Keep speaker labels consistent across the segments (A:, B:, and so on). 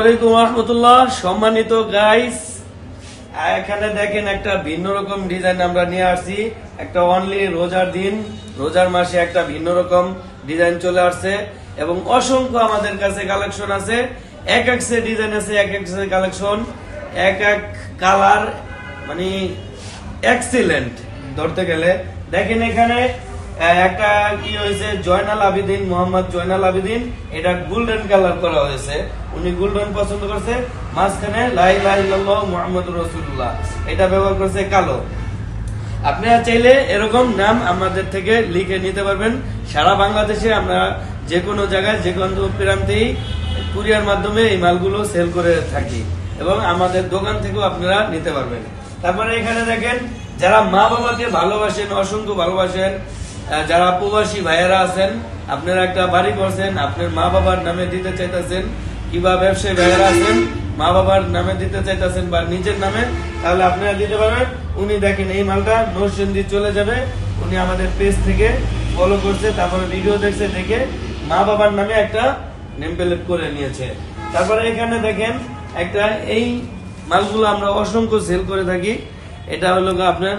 A: আলাইকুম রহমতুল্লাহ। সম্মানিত গাইস এখানে দেখেন একটা ভিন্ন রকম ডিজাইন আমরা নিয়ে আসছি। একটা অনলি রোজার দিন, রোজার মাসে একটা ভিন্ন রকম ডিজাইন চলে আসছে। এবং অসংখ্য আমাদের কাছে কালেকশন আছে। এক এক সে ডিজাইন আছে, এক এক সে কালেকশন এক এক কালার মানে এক্সিলেন্ট ধরতে গেলে। দেখেন এখানে একটা কি হয়েছে? জয়নাল আবিদিন, মোহাম্মদ জয়নাল আবিদিন, এটা গোল্ডেন কালার করা হয়েছে। উনি গোল্ডেন পছন্দ করছে। মাঝখানে লাই লাই মোহাম্মদ রসুল্লাহ এটা ব্যবহার করছে কালো। আপনারা চাইলে এরকম নাম আমাদের থেকে লিখে নিতে পারবেন। সারা বাংলাদেশে আমরা যে কোনো জায়গায়, যে কোনো প্রান্তেই কুরিয়ার মাধ্যমে এই মালগুলো সেল করে থাকি এবং আমাদের দোকান থেকেও আপনারা নিতে পারবেন। তারপরে এখানে দেখেন, যারা মা বাবাকে ভালোবাসেন, অসংখ্য ভালোবাসেন যারা প্রবাসী ভাইয়েরা আছেন, আপনারা একটা বাড়ি করছেন, আপনার মা বাবার নামে দিতে চাইতেছেন, কিংবা ব্যবসায়ী ভাইয়েরা আছেন, মা বাবার নামে দিতে চাইতেছেন বা নিজের নামে, তাহলে আপনারা দিতে পারবেন। উনি দেখেন এই মালটা নরসিংদী চলে যাবে। উনি আমাদের পেজ থেকে ফলো করছে, তারপরে ভিডিও দেখছে, দেখে মা বাবার নামে একটা নেম প্লেট করে নিয়েছে। তারপরে এখানে দেখেন একটা, এই মালগুলো আমরা অসংখ্য সেল করে থাকি। এটা হলো আপনার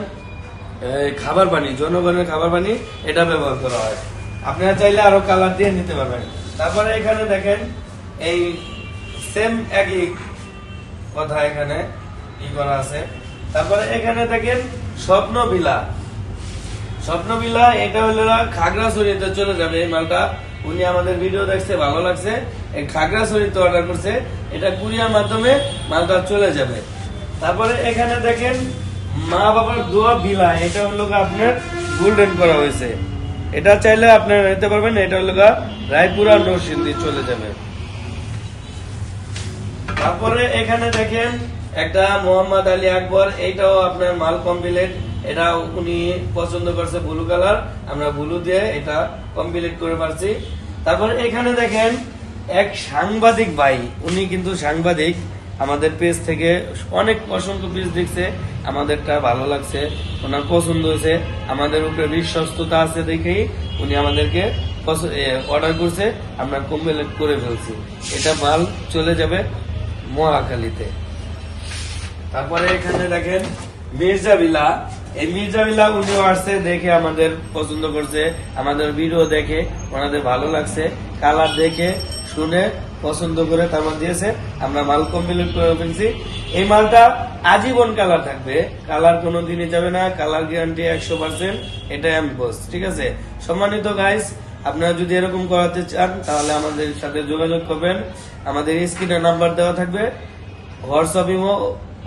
A: খাবার পানি, জনগণের খাবার পানি, এটা ব্যবহার করা হয়। আপনারা চাইলে আরও কালার দিয়ে নিতে পারবেন। তারপরে এখানে দেখেন, এই সেম একই কথা এখানে ই করা আছে। তারপরে এখানে দেখেন স্বপ্ন বিলা স্বপ্ন বিলা এটা হলো খাগড়াছড়িতে চলে যাবে এই মালটা। উনি আমাদের ভিডিও দেখছে, ভালো লাগছে। এই খাগড়াছড়িতে অর্ডার করছে, এটা কুরিয়ার মাধ্যমে মালটা চলে যাবে। তারপরে এখানে দেখেন মা বাবার দোয়া বিলা এটা হলো আপনার গোল্ডেন করা হয়েছে। এটা চাইলে আপনারা নিতে পারবেন, এটা হলো রায়পুর নরসিংদী চলে যাবে তারপরে এখানে দেখেন একটা মোহাম্মদ আলী আকবর, এইটাও আপনার মাল কমপ্লিট এটা উনি পছন্দ করছে ব্লু কালার, আমরা ব্লু দিয়ে এটা কমপ্লিট করে পারছি। তারপর এখানে দেখেন এক সাংবাদিক ভাই, উনি কিন্তু সাংবাদিক আমাদের পেজ থেকে অনেক অসংখ্য পেজ দেখছে, আমাদেরটা ভালো লাগছে, ওনার পছন্দ হয়েছে, আমাদের উপরে বিশ্বস্ততা আছে দেখেই উনি আমাদেরকে অর্ডার করছে, আমরা কমপ্লিট করে ফেলছি। এটা মাল চলে যাবে মহাখালীতে। তারপরে এখানে দেখেন মির্জা বিলা এই মির্জা বিলা উনিও আসছে দেখে আমাদের পছন্দ করছে, আমাদের ভিডিও দেখে, ওনাদের ভালো লাগছে কালার দেখে, শুনে পছন্দ করে তারপর দিয়েছে। আমরা মাল কমপ্লিট করে ফেলছি। এই মালটা আজীবন কালার থাকবে। কালার কোনো দিনই যাবে না। কালার গ্যারান্টি একশো পার্সেন্ট এটাই আমি বস ঠিক আছে? সম্মানিত গাইস আপনারা যদি এরকম করাতে চান, তাহলে আমাদের সাথে যোগাযোগ করবেন। আমাদের স্ক্রিনে নাম্বার দেওয়া থাকবে। হোয়াটসঅ্যাপ ইমো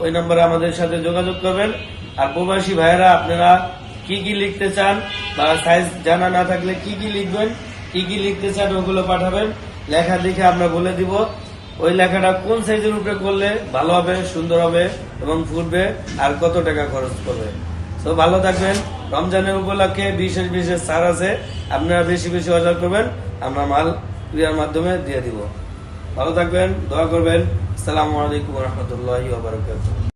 A: ওই নাম্বারে আমাদের সাথে যোগাযোগ করবেন। আর প্রবাসী ভাইয়েরা, আপনারা কি কি লিখতে চান বা সাইজ জানা না থাকলে কি কি লিখবেন, কি কি লিখতে চান ওগুলো পাঠাবেন। লেখা দেখে আমরা বলে দিব, ওই লেখাটা কোন সাইজের উপরে করলে ভালো হবে, সুন্দর হবে এবং ফুটবে আর কত টাকা খরচ করবে। তো ভালো থাকবেন। রমজানের উপলক্ষে বিশেষ বিশেষ ছাড় আছে। আপনারা বেশি বেশি অর্ডার করবেন, আমরা মাল ক্রিয়ার মাধ্যমে দিয়ে দিব। ভালো থাকবেন, দোয়া করবেন। আসসালামু আলাইকুম রহমতুল্লাহ